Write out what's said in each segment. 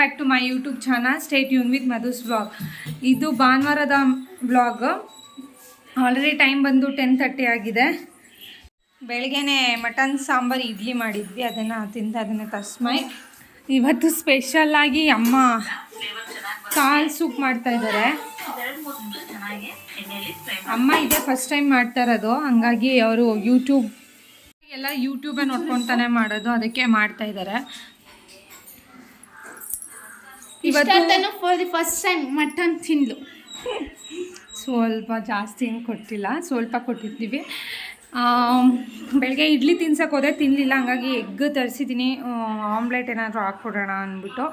Back to my YouTube channel stay ಯೂನ್ with Madhu's blog ಇದು ಭಾನುವಾರದ blog already time ಬಂದು ten thirty ಆಗಿದೆ. ಬೆಳಗ್ಗೆನೆ ಮಟನ್ ಸಾಂಬಾರು, ಇಡ್ಲಿ ಮಾಡಿದ್ವಿ. ಅದನ್ನು ತಿಂದು ಅದನ್ನು ತಸ್ಮೈ ಇವತ್ತು ಸ್ಪೆಷಲ್ಲಾಗಿ ಅಮ್ಮ ಕಾಲ್ ಸೂಪ್ ಮಾಡ್ತಾ ಇದ್ದಾರೆ ಅಮ್ಮ ಇದೆ ಫಸ್ಟ್ ಟೈಮ್ ಮಾಡ್ತಾ ಇರೋದು. ಹಂಗಾಗಿ ಅವರು ಯೂಟ್ಯೂಬ್ ಎಲ್ಲ ಯೂಟ್ಯೂಬೇ ನೋಡ್ಕೊತಾನೆ ಮಾಡೋದು. ಅದಕ್ಕೆ ಮಾಡ್ತಾ ಇದ್ದಾರೆ ಇವತ್ತು ಇವತ್ತು for the first time mutton ತಿಂದ್ಲು. ಸ್ವಲ್ಪ ಜಾಸ್ತಿ ಏನು ಕೊಟ್ಟಿಲ್ಲ ಸ್ವಲ್ಪ ಕೊಟ್ಟಿದ್ದೀವಿ ಬೆಳಗ್ಗೆ ಇಡ್ಲಿ ತಿನ್ಸಕ್ಕೆ ಹೋದೆ ತಿನ್ನಲಿಲ್ಲ ಹಂಗಾಗಿ ಎಗ್ ತರಿಸಿದ್ದೀನಿ ಆಮ್ಲೆಟ್ ಏನಾದರೂ ಹಾಕ್ಕೊಡೋಣ ಅಂದ್ಬಿಟ್ಟು.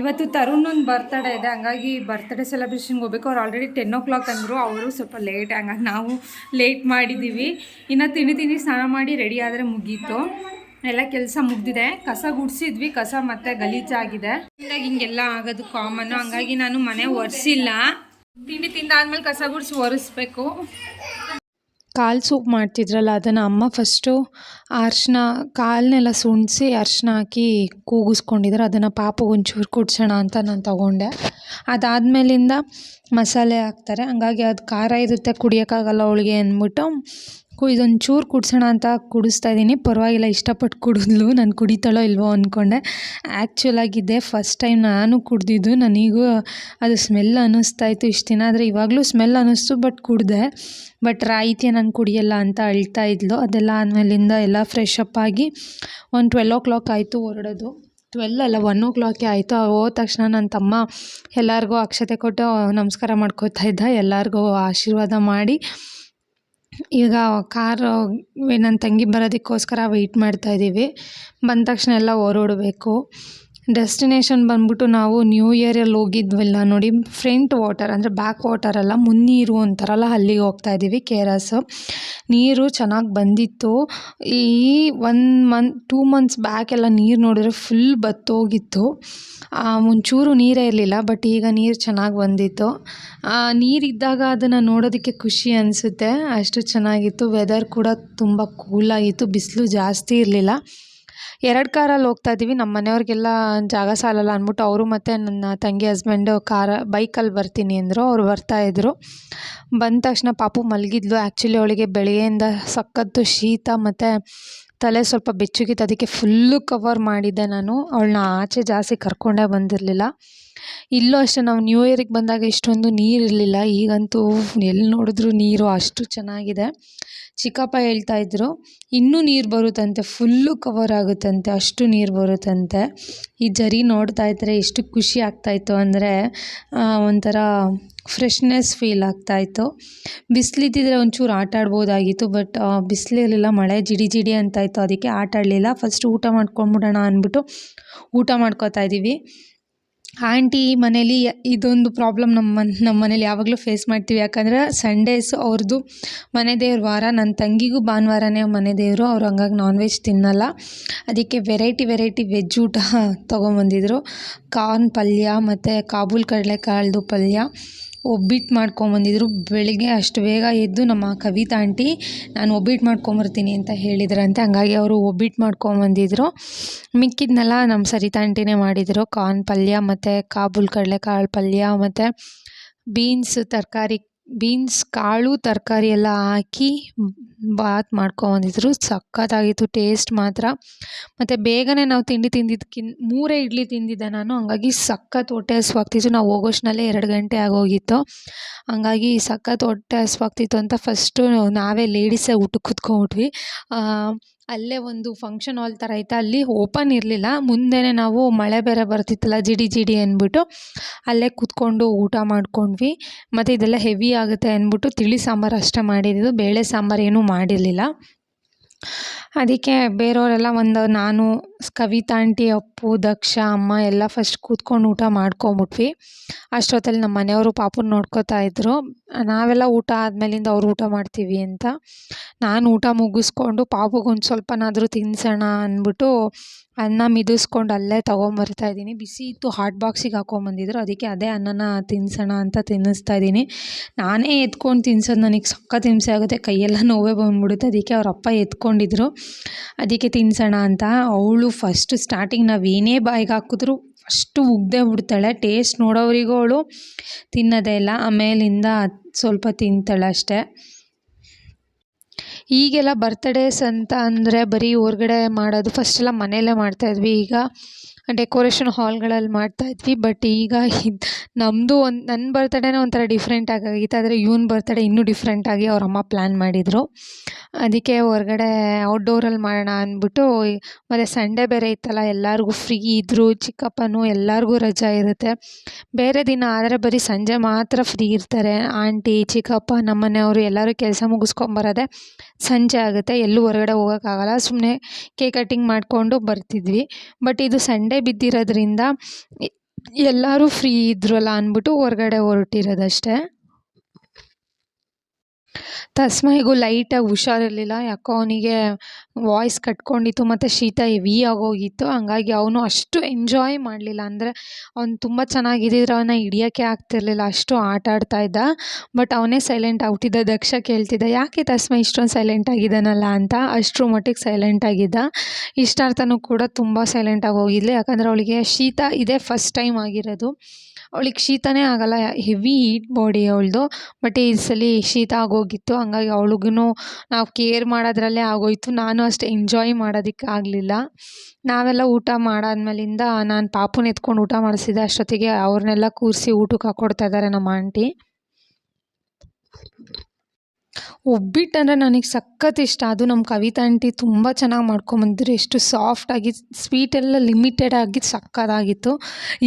ಇವತ್ತು ಇವತ್ತು ಒಂದು ಬರ್ತಡೇ ಇದೆ ಹಂಗಾಗಿ ಬರ್ತಡೇ ಸೆಲೆಬ್ರೇಷನ್ಗೆ ಹೋಗ್ಬೇಕು. ಅವ್ರು ಆಲ್ರೆಡಿ ಟೆನ್ ಓ ಕ್ಲಾಕ್ ಅಂದರು ಅವರು ಸ್ವಲ್ಪ ಲೇಟ್ ಹಂಗಾಗಿ ನಾವು ಲೇಟ್ ಮಾಡಿದ್ದೀವಿ ಇನ್ನು ತಿಂಡಿ ತಿಂಡಿ ಸ್ನಾನ ಮಾಡಿ ರೆಡಿ ಆದರೆ ಮುಗೀತು. ಎಲ್ಲ ಕೆಲಸ ಮುಗ್ದಿದೆ. ಕಸ ಗುಡಿಸಿದ್ವಿ, ಕಸ ಮತ್ತೆ ಗಲೀಜಾಗಿದೆ ಹಿಂಗೆಲ್ಲ ಆಗೋದು ಕಾಮನ್ನು ಹಂಗಾಗಿ ನಾನು ಮನೆ ಒರೆಸಿಲ್ಲ. ತಿಂಡಿ ತಿಂದಾದ್ಮೇಲೆ ಕಸ ಗುಡಿಸಿ ಒರೆಸ್ಬೇಕು. ಕಾಲು ಸೂಪ್ ಮಾಡ್ತಿದ್ರಲ್ಲ, ಅದನ್ನು ಅಮ್ಮ ಫಸ್ಟು ಅರ್ಶಿನ ಕಾಲನ್ನೆಲ್ಲ ಸುಣಿಸಿ ಅರ್ಶಿನ ಹಾಕಿ ಕೂಗಿಸ್ಕೊಂಡಿದ್ರು. ಅದನ್ನು ಪಾಪಗೊಂಚೂರು ಕುಡ್ಸೋಣ ಅಂತ ನಾನು ತಗೊಂಡೆ. ಅದಾದಮೇಲಿಂದ ಮಸಾಲೆ ಹಾಕ್ತಾರೆ. ಹಂಗಾಗಿ ಅದು ಖಾರ ಇರುತ್ತೆ, ಕುಡಿಯೋಕ್ಕಾಗಲ್ಲ ಅವಳಿಗೆ ಅಂದ್ಬಿಟ್ಟು. ಕು ಇದೊಂಚೂರು ಕುಡಿಸೋಣ ಅಂತ ಕುಡಿಸ್ತಾ ಇದ್ದೀನಿ. ಪರವಾಗಿಲ್ಲ, ಇಷ್ಟಪಟ್ಟು ಕುಡಿದ್ಲು. ನಾನು ಕುಡಿತಾಳೋ ಇಲ್ವೋ ಅಂದ್ಕೊಂಡೆ ಆ್ಯಕ್ಚುಲಾಗಿದ್ದೆ ಫಸ್ಟ್ ಟೈಮ್ ನಾನು ಕುಡ್ದಿದ್ದು. ನನಗೂ ಅದು ಸ್ಮೆಲ್ ಅನ್ನಿಸ್ತಾ ಇತ್ತು ಇಷ್ಟು ದಿನ. ಆದರೆ ಇವಾಗಲೂ ಸ್ಮೆಲ್ ಅನ್ನಿಸ್ತು ಬಟ್ ಕುಡಿದೆ. ಬಟ್ ರಾಯಿತಿ ನಾನು ಕುಡಿಯಲ್ಲ ಅಂತ ಅಳ್ತಾ ಇದ್ಲು. ಅದೆಲ್ಲ ಆದಮೇಲಿಂದ ಎಲ್ಲ ಫ್ರೆಶ್ ಅಪ್ ಆಗಿ ಒಂದು ಟ್ವೆಲ್ ಓ ಕ್ಲಾಕ್ ಆಯಿತು ಹೊರಡೋದು. ಟ್ವೆಲ್ ಅಲ್ಲ ಒನ್ ಓ ಕ್ಲಾಕೇ ಆಯಿತು. ಹೋದ ತಕ್ಷಣ ನನ್ನ ತಮ್ಮ ಎಲ್ಲರಿಗೂ ಅಕ್ಷತೆ ಕೊಟ್ಟು ನಮಸ್ಕಾರ ಮಾಡ್ಕೋತಾ ಇದ್ದ. ಎಲ್ಲರಿಗೂ ಆಶೀರ್ವಾದ ಮಾಡಿ ಈಗ ಕಾರು ನನ್ನ ತಂಗಿ ಬರೋದಕ್ಕೋಸ್ಕರ ವೆಯ್ಟ್ ಮಾಡ್ತಾ ಇದ್ದೀವಿ. ಬಂದ ತಕ್ಷಣ ಎಲ್ಲ ಹೊರಡಬೇಕು ಡೆಸ್ಟಿನೇಷನ್ ಬಂದ್ಬಿಟ್ಟು ನಾವು ನ್ಯೂ ಇಯರಲ್ಲಿ ಹೋಗಿದ್ವಲ್ಲ ನೋಡಿ ಫ್ರಂಟ್ ವಾಟರ್ ಅಂದರೆ ಬ್ಯಾಕ್ ವಾಟರ್ ಅಲ್ಲ, ಮುನ್ನೀರು ಅಂತಾರಲ್ಲ, ಅಲ್ಲಿಗೆ ಹೋಗ್ತಾ ಇದ್ದೀವಿ ಕೆ ಆರ್ ಎಸ್ ನೀರು ಚೆನ್ನಾಗಿ ಬಂದಿತ್ತು. ಈ one month two months back ಎಲ್ಲ ನೀರು ನೋಡಿದ್ರೆ ಫುಲ್ ಬತ್ತೋಗಿತ್ತು. ಒಂಚೂರು ನೀರೇ ಇರಲಿಲ್ಲ ಬಟ್ ಈಗ ನೀರು ಚೆನ್ನಾಗಿ ಬಂದಿತ್ತು. ನೀರಿದ್ದಾಗ ಅದನ್ನು ನೋಡೋದಕ್ಕೆ ಖುಷಿ ಅನಿಸುತ್ತೆ. ಅಷ್ಟು ಚೆನ್ನಾಗಿತ್ತು. ವೆದರ್ ಕೂಡ ತುಂಬ ಕೂಲಾಗಿತ್ತು ಬಿಸಿಲು ಜಾಸ್ತಿ ಇರಲಿಲ್ಲ. ಎರಡು ಕಾರಲ್ಲಿ ಹೋಗ್ತಾ ಇದ್ದೀವಿ ನಮ್ಮ ಮನೆಯವ್ರಿಗೆಲ್ಲ ಜಾಗ ಸಾಲಲ್ಲ ಅಂದ್ಬಿಟ್ಟು ಅವರು ಮತ್ತು ನನ್ನ ತಂಗಿ ಹಸ್ಬೆಂಡು ಕಾರ ಬೈಕಲ್ಲಿ ಬರ್ತೀನಿ ಅಂದರು. ಅವ್ರು ಬರ್ತಾಯಿದ್ರು ಬಂದ ತಕ್ಷಣ ಪಾಪು ಮಲಗಿದ್ಲು. ಆ್ಯಕ್ಚುಲಿ ಅವಳಿಗೆ ಬೆಳಗ್ಗೆಯಿಂದ ಸಖತ್ತು ಶೀತ ಮತ್ತು ತಲೆ ಸ್ವಲ್ಪ ಬೆಚ್ಚಗಿತ್ತು. ಅದಕ್ಕೆ ಫುಲ್ಲು ಕವರ್ ಮಾಡಿದ್ದೆ ನಾನು. ಅವಳನ್ನ ಆಚೆ ಜಾಸ್ತಿ ಕರ್ಕೊಂಡೇ ಬಂದಿರಲಿಲ್ಲ. ಇಲ್ಲೂ ಅಷ್ಟೇ, ನಾವು ನ್ಯೂ ಇಯರಿಗೆ ಬಂದಾಗ ಇಷ್ಟೊಂದು ನೀರು ಇರಲಿಲ್ಲ. ಈಗಂತೂ ಎಲ್ಲಿ ನೋಡಿದ್ರೂ ನೀರು ಅಷ್ಟು ಚೆನ್ನಾಗಿದೆ. ಚಿಕ್ಕಪ್ಪ ಹೇಳ್ತಾ ಇದ್ರು, ಇನ್ನೂ ನೀರು ಬರುತ್ತಂತೆ ಫುಲ್ಲು ಕವರ್ ಆಗುತ್ತಂತೆ, ಅಷ್ಟು ನೀರು ಬರುತ್ತಂತೆ. ಈ ಜರಿ ನೋಡ್ತಾ ಇದ್ದರೆ ಎಷ್ಟು ಖುಷಿ ಆಗ್ತಾಯಿತ್ತು ಅಂದರೆ ಒಂಥರ ಫ್ರೆಶ್ನೆಸ್ ಫೀಲ್ ಆಗ್ತಾಯಿತ್ತು ಬಿಸಿಲಿದ್ದಿದ್ರೆ ಒಂಚೂರು ಆಟ ಆಡ್ಬೋದಾಗಿತ್ತು ಬಟ್ ಬಿಸಿಲಿರಲಿಲ್ಲ, ಮಳೆ ಜಿಡಿ ಜಿಡಿ ಅಂತಾಯಿತ್ತು ಅದಕ್ಕೆ ಆಟ ಆಡಲಿಲ್ಲ. ಫಸ್ಟ್ ಊಟ ಮಾಡ್ಕೊಂಬಿಡೋಣ ಅಂದ್ಬಿಟ್ಟು ಊಟ ಮಾಡ್ಕೋತಾ ಇದ್ದೀವಿ. ಆಂಟಿ ಮನೇಲಿ ಇದೊಂದು ಪ್ರಾಬ್ಲಮ್ ನಮ್ಮ ನಮ್ಮ ಮನೇಲಿ ಯಾವಾಗಲೂ ಫೇಸ್ ಮಾಡ್ತೀವಿ. ಯಾಕಂದರೆ ಸಂಡೇಸ್ ಅವ್ರದ್ದು ಮನೆ ದೇವ್ರ ವಾರ. ನನ್ನ ತಂಗಿಗೂ ಭಾನುವಾರನೇ ಮನೆ ದೇವರು. ಅವ್ರು ಹಂಗಾಗಿ ನಾನ್ ವೆಜ್ ತಿನ್ನಲ್ಲ. ಅದಕ್ಕೆ ವೆರೈಟಿ ವೆರೈಟಿ ವೆಜ್ ಊಟ ತೊಗೊಂಬಂದಿದ್ರು. ಕಾರ್ನ್ ಪಲ್ಯ ಮತ್ತು ಕಾಬೂಲ್ ಕಡಲೆಕಾಳ್ದು ಪಲ್ಯ. ಒಬ್ಬಿಟ್ಟು ಮಾಡ್ಕೊಂಬಂದಿದ್ರು. ಬೆಳಿಗ್ಗೆ ಅಷ್ಟು ಬೇಗ ಎದ್ದು ನಮ್ಮ ಕವಿತಾ ಆಂಟಿ, ನಾನು ಒಬ್ಬಿಟ್ಟು ಮಾಡ್ಕೊಂಬರ್ತೀನಿ ಅಂತ ಹೇಳಿದ್ರಂತೆ. ಹಂಗಾಗಿ ಅವರು ಒಬ್ಬಿಟ್ಟು ಮಾಡ್ಕೊಂಬಂದಿದ್ರು. ಮಿಕ್ಕಿದ್ನೆಲ್ಲ ನಮ್ಮ ಸರಿತಾ ಆಂಟಿನೇ ಮಾಡಿದರು. ಕಾರ್ನ್ ಪಲ್ಯ ಮತ್ತು ಕಾಬೂಲ್ ಕಡಲೆಕಾಳು ಪಲ್ಯ ಮತ್ತು ಬೀನ್ಸ್, ತರಕಾರಿ ಬೀನ್ಸ್, ಕಾಳು, ತರಕಾರಿ ಎಲ್ಲ ಹಾಕಿ ಬಾತ್ ಮಾಡ್ಕೊಬಂದಿದ್ರು. ಸಖತ್ತಾಗಿತ್ತು, ಟೇಸ್ಟ್ ಮಾತ್ರ. ಮತ್ತು ಬೇಗನೆ ನಾವು ತಿಂಡಿ ತಿಂದಿದ್ದಕ್ಕಿನ್ ಮೂರೇ ಇಡ್ಲಿ ತಿಂದಿದ್ದೆ ನಾನು. ಹಂಗಾಗಿ ಸಖತ್ ಹೊಟ್ಟೆ ಹಸ್ವಾಗ್ತಿತ್ತು. ನಾವು ಹೋಗೋಷ್ಟ್ರಲ್ಲೇ ಎರಡು ಗಂಟೆ ಆಗೋಗಿತ್ತು. ಹಂಗಾಗಿ ಸಖತ್ ಹೊಟ್ಟೆ ಹಸ್ವಾಗ್ತಿತ್ತು ಅಂತ ಫಸ್ಟು ನಾವೇ ಲೇಡೀಸೇ ಊಟಕ್ಕೆ ಕೂತ್ಕೊಂಬಿಟ್ವಿ ಅಲ್ಲೇ ಒಂದು ಫಂಕ್ಷನ್ ಹಾಲ್ ಥರ ಐತೆ. ಅಲ್ಲಿ ಓಪನ್ ಇರಲಿಲ್ಲ. ಮುಂದೆನೇ ನಾವು ಮಳೆ ಬೇರೆ ಬರ್ತಿತ್ತಲ್ಲ, ಜಿಡಿ ಜಿಡಿ ಅಂದ್ಬಿಟ್ಟು ಅಲ್ಲೇ ಕೂತ್ಕೊಂಡು ಊಟ ಮಾಡ್ಕೊಂಡ್ವಿ. ಮತ್ತು ಇದೆಲ್ಲ ಹೆವಿ ಆಗುತ್ತೆ ಅಂದ್ಬಿಟ್ಟು ತಿಳಿ ಸಾಂಬಾರು ಅಷ್ಟೇ ಮಾಡಿದ್ದು. ಬೇಳೆ ಸಾಂಬಾರು ಏನೂ ಮಾಡಿರಲಿಲ್ಲ. ಅದಕ್ಕೆ ಬೇರೆಯವರೆಲ್ಲ ಒಂದು ನಾನು ಕವಿತಾ ಆಂಟಿ ಅಪ್ಪು, ದಕ್ಷ, ಅಮ್ಮ ಎಲ್ಲ ಫಸ್ಟ್ ಕೂತ್ಕೊಂಡು ಊಟ ಮಾಡ್ಕೊಂಬಿಟ್ವಿ. ಅಷ್ಟೊತ್ತಲ್ಲಿ ನಮ್ಮ ಮನೆಯವರು ಪಾಪುನ ನೋಡ್ಕೋತಾ ಇದ್ದರು ನಾವೆಲ್ಲ ಊಟ ಆದಮೇಲಿಂದ ಅವ್ರು ಊಟ ಮಾಡ್ತೀವಿ ಅಂತ. ನಾನು ಊಟ ಮುಗಿಸ್ಕೊಂಡು ಪಾಪುಗೊಂದು ಸ್ವಲ್ಪನಾದರೂ ತಿನ್ಸೋಣ ಅಂದ್ಬಿಟ್ಟು ಅನ್ನ ಮಿದಿಸ್ಕೊಂಡು ಅಲ್ಲೇ ತೊಗೊಂಬರ್ತಾ ಇದ್ದೀನಿ. ಬಿಸಿ ಇತ್ತು ಹಾಟ್ ಬಾಕ್ಸಿಗೆ ಹಾಕೊಂಬಂದಿದ್ರು ಅದಕ್ಕೆ ಅದೇ ಅನ್ನನ ತಿನ್ಸೋಣ ಅಂತ ತಿನ್ನಿಸ್ತಾ ಇದ್ದೀನಿ. ನಾನೇ ಎತ್ಕೊಂಡು ತಿನ್ಸೋದು ನನಗೆ ಸಖತ್ತು ಹಿಂಸೆ ಆಗುತ್ತೆ. ಕೈಯೆಲ್ಲ ನೋವೇ ಬಂದ್ಬಿಡುತ್ತೆ. ಅದಕ್ಕೆ ಅವ್ರ ಅಪ್ಪ ಎತ್ಕೊಂಡಿದ್ರು ಅದಕ್ಕೆ ತಿನ್ಸೋಣ ಅಂತ ಅವಳು ಫಸ್ಟ್ ಸ್ಟಾರ್ಟಿಂಗ್ ನಾವು ಏನೇ ಬಾಯಿಗೆ ಹಾಕಿದ್ರು ಅಷ್ಟು ಉಗ್ದೇ ಬಿಡ್ತಾಳೆ. ಟೇಸ್ಟ್ ನೋಡೋವರೆಗೂ ಅವಳು ತಿನ್ನೋದೇ ಇಲ್ಲ. ಆಮೇಲಿಂದ ಸ್ವಲ್ಪ ತಿಂತಾಳೆ ಅಷ್ಟೇ. ಈಗೆಲ್ಲ ಬರ್ತಡೇಸ್ ಅಂತ ಅಂದರೆ ಬರೀ ಹೊರ್ಗಡೆ ಮಾಡೋದು ಫಸ್ಟೆಲ್ಲ ಮನೆಯಲ್ಲೇ ಮಾಡ್ತಾಯಿದ್ವಿ ಈಗ ಡೆಕೋರೇಷನ್ ಹಾಲ್ಗಳಲ್ಲಿ ಮಾಡ್ತಾ ಇದ್ವಿ, ಬಟ್ ಈಗ ಇದು ನಮ್ಮದು ಒಂದು ನನ್ನ ಬರ್ತಡೇನೇ ಒಂಥರ ಡಿಫ್ರೆಂಟಾಗಿ ಆಗಿತ್ತು ಆದರೆ ಇವ್ನ ಬರ್ತಡೇ ಇನ್ನೂ ಡಿಫ್ರೆಂಟಾಗಿ ಅವ್ರ ಅಮ್ಮ ಪ್ಲ್ಯಾನ್ ಮಾಡಿದರು. ಅದಕ್ಕೆ ಹೊರಗಡೆ ಔಟ್ಡೋರಲ್ಲಿ ಮಾಡೋಣ ಅಂದ್ಬಿಟ್ಟು ಮತ್ತು ಸಂಡೇ ಬೇರೆ ಇತ್ತಲ್ಲ, ಎಲ್ಲರಿಗೂ ಫ್ರೀ ಇದ್ದರು ಚಿಕ್ಕಪ್ಪನೂ ಎಲ್ಲರಿಗೂ ರಜಾ ಇರುತ್ತೆ. ಬೇರೆ ದಿನ, ಆದರೆ ಬರೀ ಸಂಜೆ ಮಾತ್ರ ಫ್ರೀ ಇರ್ತಾರೆ. ಆಂಟಿ, ಚಿಕ್ಕಪ್ಪ, ನಮ್ಮನೆಯವರು ಎಲ್ಲರೂ ಕೆಲಸ ಮುಗಿಸ್ಕೊಂಬರೋದೇ ಸಂಜೆ ಆಗುತ್ತೆ. ಎಲ್ಲೂ ಹೊರಗಡೆ ಹೋಗೋಕ್ಕಾಗಲ್ಲ. ಸುಮ್ಮನೆ ಕೇಕ್ ಕಟ್ಟಿಂಗ್ ಮಾಡಿಕೊಂಡು ಬರ್ತಿದ್ವಿ. ಬಟ್ ಇದು ಸಂಡೇ ಬಿದ್ದಿರೋದ್ರಿಂದ ಎಲ್ಲರೂ ಫ್ರೀ ಇದ್ರಲ್ಲ ಅಂದ್ಬಿಟ್ಟು ಹೊರ್ಗಡೆ ಹೊರಟಿರೋದಷ್ಟೇ. ತಸ್ಮೈಗೂ ಲೈಟಾಗಿ ಹುಷಾರಿರಲಿಲ್ಲ. ಯಾಕೋ ಅವನಿಗೆ ವಾಯ್ಸ್ ಕಟ್ಕೊಂಡಿತ್ತು, ಮತ್ತು ಶೀತ ಹೆವಿ ಆಗೋಗಿತ್ತು. ಹಂಗಾಗಿ ಅವನು ಅಷ್ಟು ಎಂಜಾಯ್ ಮಾಡಲಿಲ್ಲ. ಅಂದರೆ ಅವ್ನು ತುಂಬ ಚೆನ್ನಾಗಿದ್ದಿದ್ರೆ ಅವನ್ನ ಹಿಡಿಯೋಕ್ಕೆ ಆಗ್ತಿರಲಿಲ್ಲ. ಅಷ್ಟು ಆಟ ಆಡ್ತಾ ಇದ್ದ. ಬಟ್ ಅವನೇ ಸೈಲೆಂಟ್ ಆಗ್ಬಿಟ್ಟಿದ್ದ ದಕ್ಷ ಕೇಳ್ತಿದ್ದ, ಯಾಕೆ ತಸ್ಮ ಇಷ್ಟೊಂದು ಸೈಲೆಂಟ್ ಆಗಿದ್ದಾನಲ್ಲ ಅಂತ? ಅಷ್ಟರ ಮಟ್ಟಿಗೆ ಸೈಲೆಂಟ್ ಆಗಿದ್ದ. ಇಷ್ಟಾರ್ಥನೂ ಕೂಡ ತುಂಬ ಸೈಲೆಂಟ್ ಆಗೋಗಿದ್ಲು ಯಾಕಂದರೆ ಅವಳಿಗೆ ಶೀತ ಇದೇ ಫಸ್ಟ್ ಟೈಮ್ ಆಗಿರೋದು. ಅವಳಿಗೆ ಶೀತನೇ ಆಗೋಲ್ಲ. ಹೆವಿ ಹೀಟ್ ಬಾಡಿ ಅವಳದು. ಬಟ್ ಈ ಸಲ ಶೀತ ಆಗೋಗಿತ್ತು. ಹಂಗಾಗಿ ಅವಳಿಗೂ ನಾವು ಕೇರ್ ಮಾಡೋದ್ರಲ್ಲೇ ಆಗೋಯಿತು. ನಾನು ಅಷ್ಟು ಎಂಜಾಯ್ ಮಾಡೋದಕ್ಕೆ ಆಗಲಿಲ್ಲ. ನಾವೆಲ್ಲ ಊಟ ಮಾಡಾದ್ಮೇಲಿಂದ ನಾನು ಪಾಪುನ ಎತ್ಕೊಂಡು ಊಟ ಮಾಡಿಸಿದೆ, ಅಷ್ಟೊತ್ತಿಗೆ ಅವ್ರನ್ನೆಲ್ಲ ಕೂರಿಸಿ ಊಟಕ್ಕೆ ಹಾಕ್ಕೊಡ್ತಾ ಇದ್ದಾರೆ ನಮ್ಮ ಆಂಟಿ ಒಬ್ಬಿಟ್ಟು ಅಂದರೆ ನನಗೆ ಸಖತ್ ಇಷ್ಟ. ಅದು ನಮ್ಮ ಕವಿತಾ ಆಂಟಿ ತುಂಬ ಚೆನ್ನಾಗಿ ಮಾಡ್ಕೊಂಬಂದಿದ್ರು ಎಷ್ಟು ಸಾಫ್ಟಾಗಿ ಸ್ವೀಟೆಲ್ಲ ಲಿಮಿಟೆಡ್ ಆಗಿ ಸಖತ್ತಾಗಿತ್ತು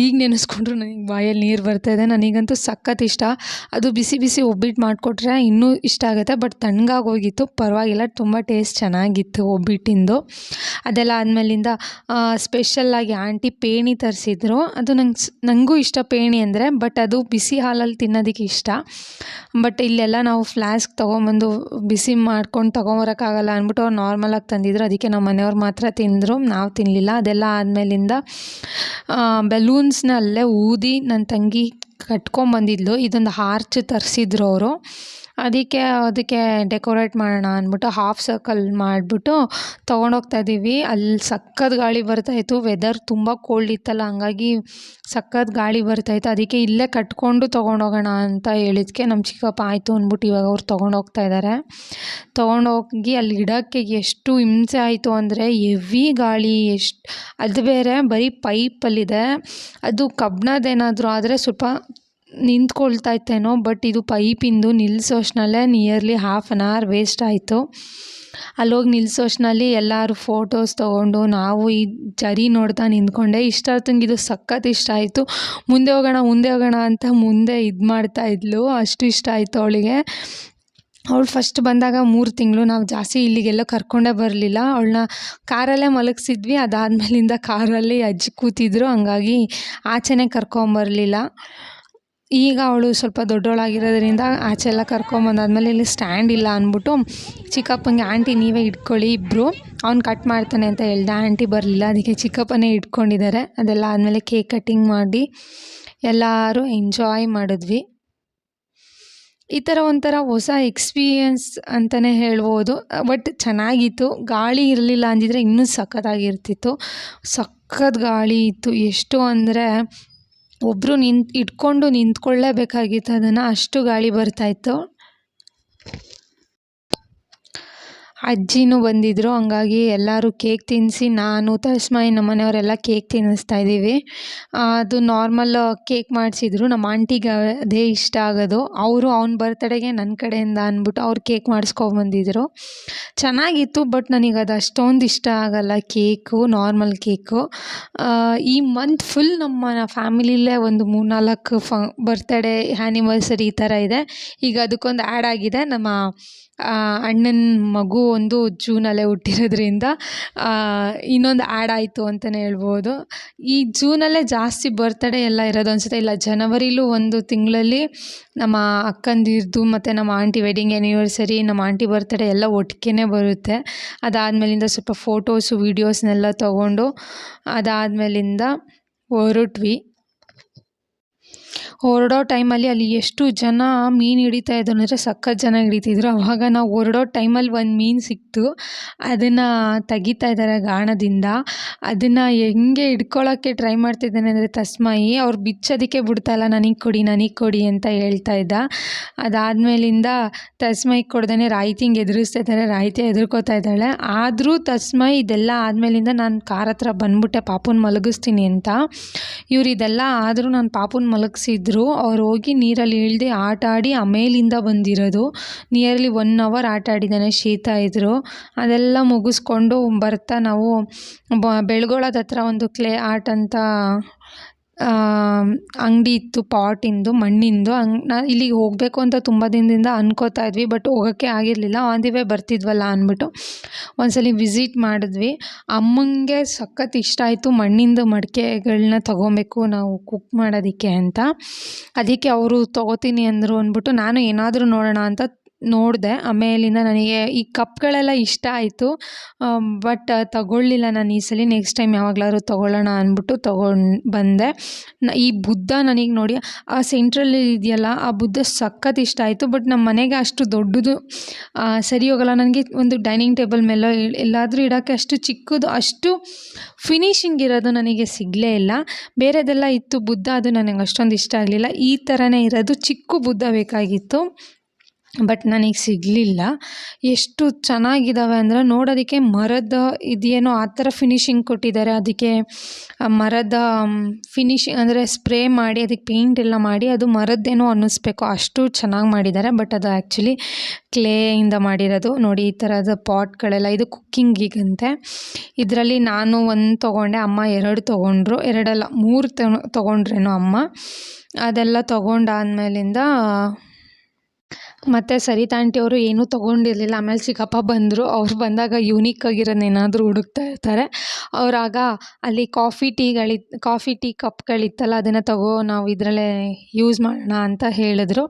ಈಗ ನೆನೆಸ್ಕೊಂಡ್ರು ನನಗೆ ಬಾಯಲ್ಲಿ ನೀರು ಬರ್ತಾಯಿದೆ ನನಗಂತೂ ಸಖತ್ ಇಷ್ಟ. ಅದು ಬಿಸಿ ಬಿಸಿ ಒಬ್ಬಿಟ್ಟು ಮಾಡಿಕೊಟ್ರೆ ಇನ್ನೂ ಇಷ್ಟ ಆಗುತ್ತೆ. ಬಟ್ ತಣ್ಣಗಾಗಿ ಹೋಗಿತ್ತು. ಪರವಾಗಿಲ್ಲ, ತುಂಬ ಟೇಸ್ಟ್ ಚೆನ್ನಾಗಿತ್ತು ಒಬ್ಬಿಟ್ಟಿಂದು ಅದೆಲ್ಲ ಆದಮೇಲಿಂದ ಸ್ಪೆಷಲ್ಲಾಗಿ ಆಂಟಿ ಪೇಣಿ ತರಿಸಿದ್ರು. ಅದು ನಂಗೆ ನನಗೂ ಇಷ್ಟ ಪೇಣಿ ಅಂದರೆ, ಬಟ್ ಅದು ಬಿಸಿ ಹಾಲಲ್ಲಿ ತಿನ್ನೋದಕ್ಕೆ ಇಷ್ಟ. ಬಟ್ ಇಲ್ಲೆಲ್ಲ ನಾವು ಫ್ಲಾಸ್ಕ್ ತೊಗೊಂಬಂದು ಬಿಸಿ ಮಾಡ್ಕೊಂಡು ತೊಗೊಂಬರೋಕ್ಕಾಗಲ್ಲ ಅಂದ್ಬಿಟ್ಟು ಅವ್ರು ನಾರ್ಮಲಾಗಿ ತಂದಿದ್ರು. ಅದಕ್ಕೆ ನಮ್ಮ ಮನೆಯವ್ರು ಮಾತ್ರ ತಿಂದರು. ನಾವು ತಿನ್ನಲಿಲ್ಲ ಅದೆಲ್ಲ ಆದಮೇಲಿಂದ ಬೆಲೂನ್ಸ್ನ ಅಲ್ಲೇ ಊದಿ ನನ್ನ ತಂಗಿ ಕಟ್ಕೊಂಬಂದಿದ್ಲು ಇದೊಂದು ಹಾರ್ಚ್ ತರಿಸಿದ್ರು ಅವರು. ಅದಕ್ಕೆ ಅದಕ್ಕೆ ಡೆಕೋರೇಟ್ ಮಾಡೋಣ ಅಂದ್ಬಿಟ್ಟು ಹಾಫ್ ಸರ್ಕಲ್ ಮಾಡಿಬಿಟ್ಟು ತೊಗೊಂಡೋಗ್ತಾ ಇದ್ದೀವಿ. ಅಲ್ಲಿ ಸಖತ್ ಗಾಳಿ ಬರ್ತಾಯಿತ್ತು ವೆದರ್ ತುಂಬ ಕೋಲ್ಡ್ ಇತ್ತಲ್ಲ, ಹಂಗಾಗಿ ಸಖತ್ ಗಾಳಿ ಬರ್ತಾಯಿತ್ತು ಅದಕ್ಕೆ ಇಲ್ಲೇ ಕಟ್ಕೊಂಡು ತೊಗೊಂಡೋಗೋಣ ಅಂತ ಹೇಳಿದ್ಕೆ ನಮ್ಮ ಚಿಕ್ಕಪ್ಪ ಆಯಿತು ಅಂದ್ಬಿಟ್ಟು ಇವಾಗ ಅವ್ರು ತೊಗೊಂಡೋಗ್ತಾ ಇದ್ದಾರೆ ತೊಗೊಂಡೋಗಿ ಅಲ್ಲಿ ಗಿಡಕ್ಕೆ ಎಷ್ಟು ಹಿಂಸೆ ಆಯಿತು ಅಂದರೆ ಹೆವಿ ಗಾಳಿ, ಎಷ್ಟು, ಅದು ಬೇರೆ ಬರೀ ಪೈಪಲ್ಲಿದೆ ಅದು ಕಬ್ಬಿಣದೇನಾದರೂ ಆದರೆ ಸ್ವಲ್ಪ ನಿಂತ್ಕೊಳ್ತಾ ಇತ್ತೇನೋ ಬಟ್ ಇದು ಪೈಪಿಂದು ನಿಲ್ಸೋಷ್ಟನಲ್ಲೇ nearly half an hour waste ಆಯಿತು. ಅಲ್ಲೋಗಿ ನಿಲ್ಲಿಸೋಷ್ಟ್ರಲ್ಲಿ ಎಲ್ಲರೂ ಫೋಟೋಸ್ ತೊಗೊಂಡು ನಾವು ಈ ಜರಿ ನೋಡ್ತಾ ನಿಂತ್ಕೊಂಡೆ. ಇಷ್ಟಾರ್ಥಂಗೆ ಇದು ಸಖತ್ ಇಷ್ಟ ಆಯಿತು. ಮುಂದೆ ಹೋಗೋಣ ಮುಂದೆ ಹೋಗೋಣ ಅಂತ ಮುಂದೆ ಇದು ಮಾಡ್ತಾ ಇದ್ಲು. ಅಷ್ಟು ಇಷ್ಟ ಆಯಿತು ಅವಳಿಗೆ. ಅವಳು ಫಸ್ಟ್ ಬಂದಾಗ ಮೂರು ತಿಂಗಳು ನಾವು ಜಾಸ್ತಿ ಇಲ್ಲಿಗೆಲ್ಲ ಕರ್ಕೊಂಡೇ ಬರಲಿಲ್ಲ. ಅವಳನ್ನ ಕಾರಲ್ಲೇ ಮಲಗಿಸಿದ್ವಿ. ಅದಾದ್ಮೇಲಿಂದ ಕಾರಲ್ಲಿ ಅಜ್ಜಿ ಕೂತಿದ್ರು. ಹಂಗಾಗಿ ಆಚೆನೇ ಕರ್ಕೊಂಬರಲಿಲ್ಲ. ಈಗ ಅವಳು ಸ್ವಲ್ಪ ದೊಡ್ಡವಳಾಗಿರೋದ್ರಿಂದ ಆಚೆ ಎಲ್ಲ ಕರ್ಕೊಂಬಂದಾದ್ಮೇಲೆ ಇಲ್ಲಿ ಸ್ಟ್ಯಾಂಡ್ ಇಲ್ಲ ಅಂದ್ಬಿಟ್ಟು ಚಿಕ್ಕಪ್ಪನಿಗೆ ಆಂಟಿ, ನೀವೇ ಇಟ್ಕೊಳ್ಳಿ ಇಬ್ಬರು ಅವ್ನು ಕಟ್ ಮಾಡ್ತಾನೆ ಅಂತ ಹೇಳ್ದೆ. ಆಂಟಿ ಬರಲಿಲ್ಲ. ಅದಕ್ಕೆ ಚಿಕ್ಕಪ್ಪನೇ ಇಟ್ಕೊಂಡಿದ್ದಾರೆ. ಅದೆಲ್ಲ ಆದಮೇಲೆ ಕೇಕ್ ಕಟ್ಟಿಂಗ್ ಮಾಡಿ ಎಲ್ಲರೂ ಎಂಜಾಯ್ ಮಾಡಿದ್ವಿ. ಈ ಥರ ಒಂಥರ ಹೊಸ ಎಕ್ಸ್ಪೀರಿಯನ್ಸ್ ಅಂತಲೇ ಹೇಳ್ಬೋದು. ಬಟ್ ಚೆನ್ನಾಗಿತ್ತು. ಗಾಳಿ ಇರಲಿಲ್ಲ ಅಂದಿದ್ರೆ ಇನ್ನೂ ಸಖತ್ತಾಗಿರ್ತಿತ್ತು. ಸಖತ್ ಗಾಳಿ ಇತ್ತು. ಎಷ್ಟು ಅಂದರೆ ಒಬ್ಬರು ನಿಂತು ಇಟ್ಕೊಂಡು ನಿಂತ್ಕೊಳ್ಳೇಬೇಕಾಗಿತ್ತು. ಅದನ್ನು ಅಷ್ಟು ಗಾಳಿ ಬರ್ತಾಯಿತ್ತು ಅಜ್ಜಿನೂ ಬಂದಿದ್ದರು ಹಂಗಾಗಿ ಎಲ್ಲರೂ ಕೇಕ್ ತಿನ್ನಿಸಿ ನಾನು ತಸ್ಮೈ ನಮ್ಮ ಮನೆಯವರೆಲ್ಲ ಕೇಕ್ ತಿನ್ನಿಸ್ತಾ ಇದ್ದೀವಿ. ಅದು ನಾರ್ಮಲ್ ಕೇಕ್ ಮಾಡಿಸಿದ್ರು, ನಮ್ಮ ಆಂಟಿಗೆ ಅದೇ ಇಷ್ಟ ಆಗೋದು. ಅವರು ಅವ್ನ ಬರ್ತಡೆಗೆ ನನ್ನ ಕಡೆಯಿಂದ ಅಂದ್ಬಿಟ್ಟು ಅವ್ರು ಕೇಕ್ ಮಾಡಿಸ್ಕೊಬಂದಿದ್ರು ಚೆನ್ನಾಗಿತ್ತು, ಬಟ್ ನನಗೆ ಅದು ಅಷ್ಟೊಂದು ಇಷ್ಟ ಆಗೋಲ್ಲ ಕೇಕು, ನಾರ್ಮಲ್ ಕೇಕು. ಈ ಮಂತ್ ಫುಲ್ ನಮ್ಮ ಫ್ಯಾಮಿಲಿಲೇ ಒಂದು ಮೂರು ನಾಲ್ಕು ಫ ಬರ್ತಡೇ ಆ್ಯನಿವರ್ಸರಿ ಈ ಥರ ಇದೆ. ಈಗ ಅದಕ್ಕೊಂದು ಆ್ಯಡ್ ಆಗಿದೆ, ನಮ್ಮ ಅಣ್ಣನ ಮಗು ಒಂದು ಜೂನಲ್ಲೇ ಹುಟ್ಟಿರೋದ್ರಿಂದ ಇನ್ನೊಂದು ಆ್ಯಡ್ ಆಯಿತು ಅಂತಲೇ ಹೇಳ್ಬೋದು. ಈ ಜೂನಲ್ಲೇ ಜಾಸ್ತಿ ಬರ್ತಡೇ ಎಲ್ಲ ಇರೋದು ಅನಿಸುತ್ತೆ. ಇಲ್ಲ, ಜನವರಿಲೂ ಒಂದು ತಿಂಗಳಲ್ಲಿ ನಮ್ಮ ಅಕ್ಕಂದಿರದು ಮತ್ತು ನಮ್ಮ ಆಂಟಿ ವೆಡ್ಡಿಂಗ್ ಆ್ಯನಿವರ್ಸರಿ ನಮ್ಮ ಆಂಟಿ ಬರ್ತಡೇ ಎಲ್ಲ ಒಟ್ಟಿಗೆ ಬರುತ್ತೆ. ಅದಾದಮೇಲಿಂದ ಸ್ವಲ್ಪ ಫೋಟೋಸು ವೀಡಿಯೋಸ್ನೆಲ್ಲ ತೊಗೊಂಡು, ಅದಾದಮೇಲಿಂದ ಹೊರಟ್ವಿ. ಹೊರಡೋ ಟೈಮಲ್ಲಿ ಅಲ್ಲಿ ಎಷ್ಟು ಜನ ಮೀನು ಹಿಡಿತಾ ಇದ್ರು ಅಂದರೆ ಸಖತ್ ಜನ ಹಿಡಿತಿದ್ರು. ಅವಾಗ ನಾವು ಹೊರಡೋ ಟೈಮಲ್ಲಿ ಒಂದು ಮೀನು ಸಿಕ್ತು. ಅದನ್ನು ತೆಗಿತಾ ಇದ್ದಾರೆ ಗಾಣದಿಂದ. ಅದನ್ನು ಹೆಂಗೆ ಹಿಡ್ಕೊಳ್ಳೋಕ್ಕೆ ಟ್ರೈ ಮಾಡ್ತಿದ್ದಾನೆ ಅಂದರೆ ತಸ್ಮಾಯಿ, ಅವ್ರು ಬಿಚ್ಚೋದಕ್ಕೆ ಬಿಡ್ತಾಯಿಲ್ಲ ನನಗೆ ಕೊಡಿ ನನಗೆ ಕೊಡಿ ಅಂತ ಹೇಳ್ತಾ ಇದ್ದ. ಅದಾದಮೇಲಿಂದ ತಸ್ಮಾಯಿ ಕೊಡ್ದೇ ರಾಯ್ತಿಂಗೆ ಎದುರಿಸ್ತಾ ಇದ್ದಾರೆ ರಾಯ್ತಿ ಎದುರ್ಕೋತಾ ಇದ್ದಾಳೆ. ಆದರೂ ತಸ್ಮಾಯಿ ಇದೆಲ್ಲ ಆದಮೇಲಿಂದ ನಾನು ಕಾರ್ ಹತ್ರ ಬಂದ್ಬಿಟ್ಟೆ, ಪಾಪುನ ಮಲಗಿಸ್ತೀನಿ ಅಂತ. ಇವ್ರು ಇದೆಲ್ಲ ಆದರೂ ನಾನು ಪಾಪುನ ಮಲಗಿಸಿದ್ರು. ಅವ್ರು ಹೋಗಿ ನೀರಲ್ಲಿ ಇಳ್ದು ಆಟ ಆಡಿ ಆಮೇಲಿಂದ ಬಂದಿರೋದು. ನಿಯರ್ಲಿ ಒನ್ ಅವರ್ ಆಟ ಆಡಿದ್ದಾನೆ ಶೀತ ಇದ್ದರು ಅದೆಲ್ಲ ಮುಗಿಸ್ಕೊಂಡು ಬರ್ತಾ ನಾವು ಬ, ಬೆಳ್ಗೊಳದ ಹತ್ರ ಒಂದು ಕ್ಲೇ ಆರ್ಟ್ ಅಂತ ಅಂಗಡಿ ಇತ್ತು ಪಾಟಿಂದು ಮಣ್ಣಿಂದು. ಹಂಗ್ ನಾ ಇಲ್ಲಿಗೆ ಹೋಗಬೇಕು ಅಂತ ತುಂಬ ದಿನದಿಂದ ಅನ್ಕೋತಾ ಇದ್ವಿ ಬಟ್ ಹೋಗೋಕ್ಕೆ ಆಗಿರಲಿಲ್ಲ. ಆನ್ ದಿ ವೇ ಬರ್ತಿದ್ವಲ್ಲ ಅಂದ್ಬಿಟ್ಟು ಒಂದ್ಸಲ ವಿಸಿಟ್ ಮಾಡಿದ್ವಿ. ಅಮ್ಮಂಗೆ ಸಖತ್ ಇಷ್ಟ ಆಯಿತು ಮಣ್ಣಿಂದು ಮಡಿಕೆಗಳನ್ನ ತೊಗೊಬೇಕು, ನಾವು ಕುಕ್ ಮಾಡೋದಕ್ಕೆ ಅಂತ. ಅದಕ್ಕೆ ಅವರು ತೊಗೋತೀನಿ ಅಂದರು ಅಂದ್ಬಿಟ್ಟು, ನಾನು ಏನಾದರೂ ನೋಡೋಣ ಅಂತ ನೋಡಿದೆ. ಆಮೇಲಿಂದ ನನಗೆ ಈ ಕಪ್ಗಳೆಲ್ಲ ಇಷ್ಟ ಆಯಿತು. ಬಟ್ ತಗೊಳ್ಳಿಲ್ಲ ನಾನು ಈ ಸಲ. ನೆಕ್ಸ್ಟ್ ಟೈಮ್ ಯಾವಾಗಲಾದ್ರು ತೊಗೊಳ್ಳೋಣ ಅಂದ್ಬಿಟ್ಟು ತೊಗೊಂಡು ಬಂದೆ. ಈ ಬುದ್ಧ ನನಗೆ ನೋಡಿ, ಆ ಸೆಂಟ್ರಲ್ಲಿ ಇದೆಯಲ್ಲ, ಆ ಬುದ್ಧ ಸಖತ್ ಇಷ್ಟ ಆಯಿತು. ಬಟ್ ನಮ್ಮ ಮನೆಗೆ ಅಷ್ಟು ದೊಡ್ಡದು ಸರಿ ಹೋಗಲ್ಲ. ನನಗೆ ಒಂದು ಡೈನಿಂಗ್ ಟೇಬಲ್ ಮೇಲೆ ಎಲ್ಲಾದರೂ ಇಡೋಕ್ಕೆ ಅಷ್ಟು ಚಿಕ್ಕದು, ಅಷ್ಟು ಫಿನಿಶಿಂಗ್ ಇರೋದು ನನಗೆ ಸಿಗಲೇ ಇಲ್ಲ. ಬೇರೆದೆಲ್ಲ ಇತ್ತು ಬುದ್ಧ, ಅದು ನನಗೆ ಅಷ್ಟೊಂದು ಇಷ್ಟ ಆಗಲಿಲ್ಲ. ಈ ಥರನೇ ಇರೋದು. ಚಿಕ್ಕ ಬುದ್ಧ ಬೇಕಾಗಿತ್ತು. ಬಟ್ ನನಗೆ ಸಿಗಲಿಲ್ಲ. ಎಷ್ಟು ಚೆನ್ನಾಗಿದ್ದಾವೆ ಅಂದರೆ ನೋಡೋದಕ್ಕೆ ಮರದ ಇದೇನೋ ಆ ಥರ ಫಿನಿಶಿಂಗ್ ಕೊಟ್ಟಿದ್ದಾರೆ. ಅದಕ್ಕೆ ಮರದ ಫಿನಿಶಿಂಗ್ ಅಂದರೆ ಸ್ಪ್ರೇ ಮಾಡಿ, ಅದಕ್ಕೆ ಪೇಂಟ್ ಎಲ್ಲ ಮಾಡಿ, ಅದು ಮರದ್ದೇನೋ ಅನ್ನಿಸ್ಬೇಕು. ಅಷ್ಟು ಚೆನ್ನಾಗಿ ಮಾಡಿದ್ದಾರೆ. ಬಟ್ ಅದು ಆ್ಯಕ್ಚುಲಿ ಕ್ಲೇಯಿಂದ ಮಾಡಿರೋದು. ನೋಡಿ, ಈ ಥರದ ಪಾಟ್ಗಳೆಲ್ಲ ಇದು ಕುಕ್ಕಿಂಗಿಗಂತೆ ಇದರಲ್ಲಿ ನಾನು ಒಂದು ತೊಗೊಂಡೆ, ಅಮ್ಮ ಎರಡು ತೊಗೊಂಡ್ರು. ಎರಡಲ್ಲ, ಮೂರು ತೊಗೊಂಡ್ರೇನೋ ಅಮ್ಮ. ಅದೆಲ್ಲ ತೊಗೊಂಡಾದ್ಮೇಲಿಂದ ಮತ್ತು ಸರಿತಾ ಆಂಟಿ ಅವರು ಏನೂ ತೊಗೊಂಡಿರಲಿಲ್ಲ. ಆಮೇಲೆ ಚಿಕ್ಕಪ್ಪ ಬಂದರು. ಅವ್ರು ಬಂದಾಗ ಯೂನಿಕ್ ಆಗಿರೋದು ಏನಾದರೂ ಹುಡುಕ್ತಾ ಇರ್ತಾರೆ. ಅವರಾಗ ಅಲ್ಲಿ ಕಾಫಿ ಟೀಗಳಿ ಕಾಫಿ ಟೀ ಕಪ್ಗಳಿತ್ತಲ್ಲ ಅದನ್ನು ತಗೋ, ನಾವು ಇದರಲ್ಲೇ ಯೂಸ್ ಮಾಡೋಣ ಅಂತ ಹೇಳಿದ್ರು.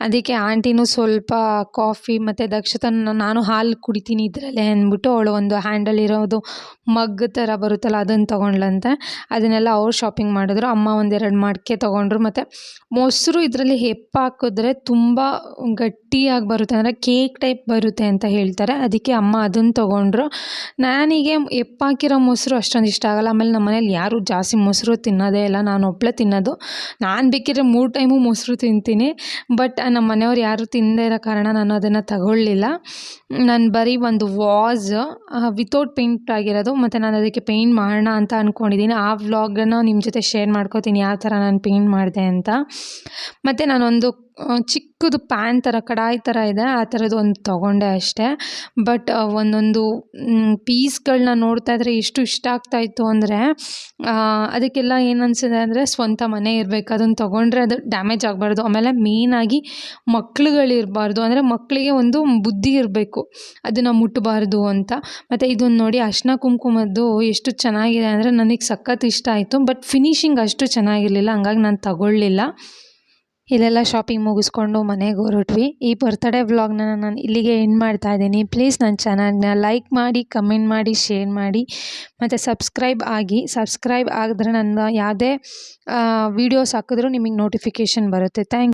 ಅದಕ್ಕೆ ಆಂಟಿನೂ ಸ್ವಲ್ಪ ಕಾಫಿ ಮತ್ತು ದಕ್ಷತನ ನಾನು ಹಾಲು ಕುಡಿತೀನಿ ಇದರಲ್ಲೇ ಅಂದ್ಬಿಟ್ಟು ಅವಳು ಒಂದು ಹ್ಯಾಂಡಲ್ ಇರೋದು ಮಗ್ ಥರ ಬರುತ್ತಲ್ಲ ಅದನ್ನು ತೊಗೊಂಡ್ಲಂತೆ ಅದನ್ನೆಲ್ಲ ಅವ್ರು ಶಾಪಿಂಗ್ ಮಾಡಿದ್ರು. ಅಮ್ಮ ಒಂದೆರಡು ಮಡಿಕೆ ತೊಗೊಂಡ್ರು. ಮತ್ತು ಮೊಸರು ಇದರಲ್ಲಿ ಹೆಪ್ಪಾಕಿದ್ರೆ ತುಂಬ ಗಟ್ಟಿಯಾಗಿ ಬರುತ್ತೆ ಅಂದರೆ ಕೇಕ್ ಟೈಪ್ ಬರುತ್ತೆ ಅಂತ ಹೇಳ್ತಾರೆ. ಅದಕ್ಕೆ ಅಮ್ಮ ಅದನ್ನು ತೊಗೊಂಡ್ರು. ನನಗೆ ಎಪ್ಪಾಕಿರೋ ಮೊಸರು ಅಷ್ಟೊಂದು ಇಷ್ಟ ಆಗೋಲ್ಲ. ಆಮೇಲೆ ನಮ್ಮ ಮನೇಲಿ ಯಾರೂ ಜಾಸ್ತಿ ಮೊಸರು ತಿನ್ನೋದೇ ಇಲ್ಲ. ನಾನು ಒಬ್ಳೆ ತಿನ್ನೋದು. ನಾನು ಬೇಕಿದ್ರೆ ಮೂರು ಟೈಮು ಮೊಸರು ತಿಂತೀನಿ. ಬಟ್ ನಮ್ಮ ಮನೆಯವ್ರು ಯಾರೂ ತಿನ್ನದೇ ಇರೋ ಕಾರಣ ನಾನು ಅದನ್ನು ತಗೊಳ್ಳಿಲ್ಲ. ನಾನು ಬರೀ ಒಂದು ವಾಸ್ ವಿತೌಟ್ ಪೇಂಟ್ ಆಗಿರೋದು. ಮತ್ತು ನಾನು ಅದಕ್ಕೆ ಪೇಂಟ್ ಮಾಡೋಣ ಅಂತ ಅಂದ್ಕೊಂಡಿದ್ದೀನಿ ಆ ವ್ಲಾಗನ್ನು ನಿಮ್ಮ ಜೊತೆ ಶೇರ್ ಮಾಡ್ಕೋತೀನಿ. ಯಾವ ಥರ ನಾನು ಪೇಂಟ್ ಮಾಡಿದೆ ಅಂತ. ಮತ್ತು ನಾನೊಂದು ಚಿಕ್ಕದು ಪ್ಯಾನ್ ಥರ, ಕಡಾಯಿ ಥರ ಇದೆ, ಆ ಥರದ್ದು ಒಂದು ತೊಗೊಂಡೆ ಅಷ್ಟೇ. ಬಟ್ ಒಂದೊಂದು ಪೀಸ್ಗಳನ್ನ ನೋಡ್ತಾ ಇದ್ದರೆ ಎಷ್ಟು ಇಷ್ಟ ಆಗ್ತಾಯಿತ್ತು ಅಂದರೆ ಅದಕ್ಕೆಲ್ಲ ಏನು ಅನಿಸಿದೆ ಅಂದರೆ ಸ್ವಂತ ಮನೆ ಇರಬೇಕು. ಅದನ್ನು ತೊಗೊಂಡ್ರೆ ಅದು ಡ್ಯಾಮೇಜ್ ಆಗಬಾರ್ದು. ಆಮೇಲೆ ಮೇಯ್ನಾಗಿ ಮಕ್ಳುಗಳಿರಬಾರ್ದು. ಅಂದರೆ ಮಕ್ಕಳಿಗೆ ಒಂದು ಬುದ್ಧಿ ಇರಬೇಕು. ಅದನ್ನು ಮುಟ್ಟಬಾರ್ದು ಅಂತ. ಮತ್ತು ಇದನ್ನು ನೋಡಿ ಅಶ್ನ ಕುಂಕುಮದ್ದು ಎಷ್ಟು ಚೆನ್ನಾಗಿದೆ ಅಂದರೆ ನನಗೆ ಸಖತ್ ಇಷ್ಟ ಆಯಿತು. ಬಟ್ ಫಿನಿಶಿಂಗ್ ಅಷ್ಟು ಚೆನ್ನಾಗಿರಲಿಲ್ಲ. ಹಂಗಾಗಿ ನಾನು ತಗೊಳ್ಳಿಲ್ಲ. ಇಲ್ಲೆಲ್ಲ ಶಾಪಿಂಗ್ ಮುಗಿಸ್ಕೊಂಡು ಮನೆಗೆ ಹೊರಟ್ವಿ. ಈ ಬರ್ತ್ಡೇ ವ್ಲಾಗ್ನ ನಾನು ಇಲ್ಲಿಗೆ ಎಂಡ್ ಮಾಡ್ತಾ ಇದ್ದೀನಿ. ಪ್ಲೀಸ್ ನನ್ನ ಚಾನಲ್ನ ಲೈಕ್ ಮಾಡಿ ಕಮೆಂಟ್ ಮಾಡಿ ಶೇರ್ ಮಾಡಿ. ಮತ್ತು ಸಬ್ಸ್ಕ್ರೈಬ್ ಆಗಿ ಸಬ್ಸ್ಕ್ರೈಬ್ ಆಗಿದ್ರೆ ನನ್ನ ಯಾವುದೇ ವೀಡಿಯೋಸ್ ಹಾಕಿದ್ರೂ ನಿಮಗೆ ನೋಟಿಫಿಕೇಷನ್ ಬರುತ್ತೆ. ಥ್ಯಾಂಕ್